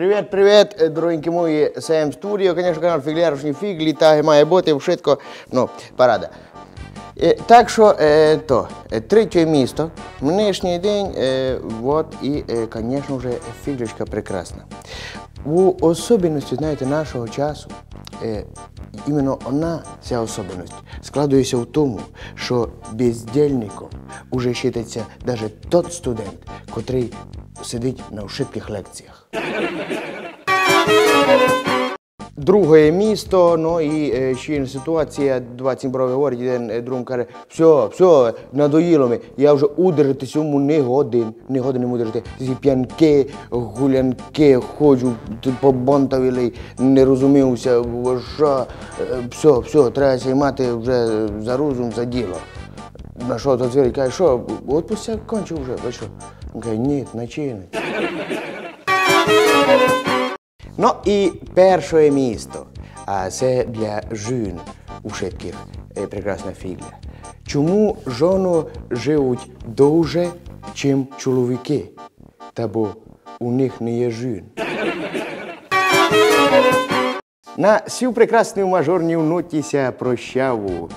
Привіт, привіт, е, дорогенькі мої, СМ Студіо, звісно, канал Фіглярушні Фіглі, так має бути швидко, ну, парада. Е, Так що, е, то, е, третє місто, нинішній день, е, і, е, вже фіглічка прекрасна. У особливості, знаєте, нашого часу, іменно вона, ця особливість, складується в тому, що бездільником уже вважається навіть той студент, котрий сидить на швидких лекціях. Друге місто, ну і е, ще ситуація, два цімброві говорять, один е, другому каже, все, все, надоїло ми, я вже удержати цьому не годин, не годин не удержати. Ці п'янки, гулянки, ходжу т- побонтавілий, не розумівся, що, все, все, треба займати вже за розум, за діло. На що то звір каже, що, от пусть кончив вже, ви що? Він каже, ні, начинить. Ну і перше місто. А це для жін у швидких е, прекрасна фігля. Чому жони живуть довше, чим чоловіки? Та бо у них не є жін. На сів прекрасну мажорню нотіся прощаву.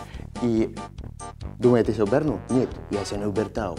І думаєте, се оберну? Ні, я се не обертав.